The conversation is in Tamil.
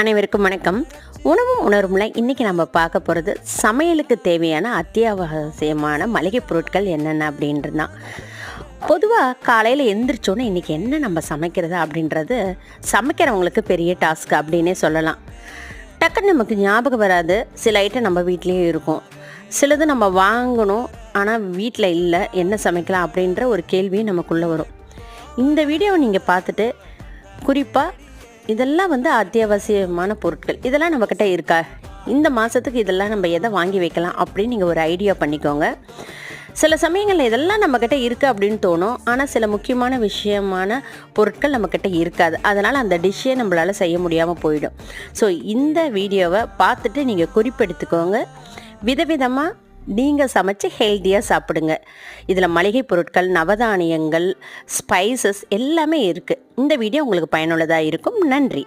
அனைவருக்கும் வணக்கம். உணவும் உணர்வுல இன்னைக்கு நம்ம பார்க்க போகிறது சமையலுக்கு தேவையான அத்தியாவசியமான மளிகை பொருட்கள் என்னென்ன அப்படின்றது தான் பொதுவாக காலையில் எந்திரிச்சோன்னே இன்றைக்கி என்ன நம்ம சமைக்கிறது அப்படின்றது சமைக்கிறவங்களுக்கு பெரிய டாஸ்க் அப்படின்னே சொல்லலாம். டக்குன்னு நமக்கு ஞாபகம் வராது. சில ஐட்டம் நம்ம வீட்லேயே இருக்கும். சிலது நம்ம வாங்கணும் ஆனால் வீட்டில் இல்லை என்ன சமைக்கலாம் அப்படின்ற ஒரு கேள்வியும் நமக்குள்ளே வரும். இந்த வீடியோவை நீங்கள் பார்த்துட்டு குறிப்பாக இதெல்லாம் வந்து அத்தியாவசியமான பொருட்கள். இதெல்லாம் நம்மக்கிட்ட இருக்கா? இந்த மாதத்துக்கு இதெல்லாம் நம்ம எதை வாங்கி வைக்கலாம் அப்படின்னு நீங்கள் ஒரு ஐடியா பண்ணிக்கோங்க. சில சமயங்களில் இதெல்லாம் நம்மக்கிட்ட இருக்குது அப்படின்னு தோணும். ஆனால் சில முக்கியமான விஷயமான பொருட்கள் நம்மக்கிட்ட இருக்காது. அதனால் அந்த டிஷ்ஷே நம்மளால் செய்ய முடியாமல் போயிடும். ஸோ இந்த வீடியோவை பார்த்துட்டு நீங்கள் குறிப்பெடுத்துக்கோங்க. விதவிதமாக நீங்கள் சமைச்சு ஹெல்த்தியாக சாப்பிடுங்க. இதில் மளிகை பொருட்கள் நவதானியங்கள் ஸ்பைசஸ் எல்லாமே இருக்குது இந்த வீடியோ உங்களுக்கு பயனுள்ளதாக இருக்கும். நன்றி.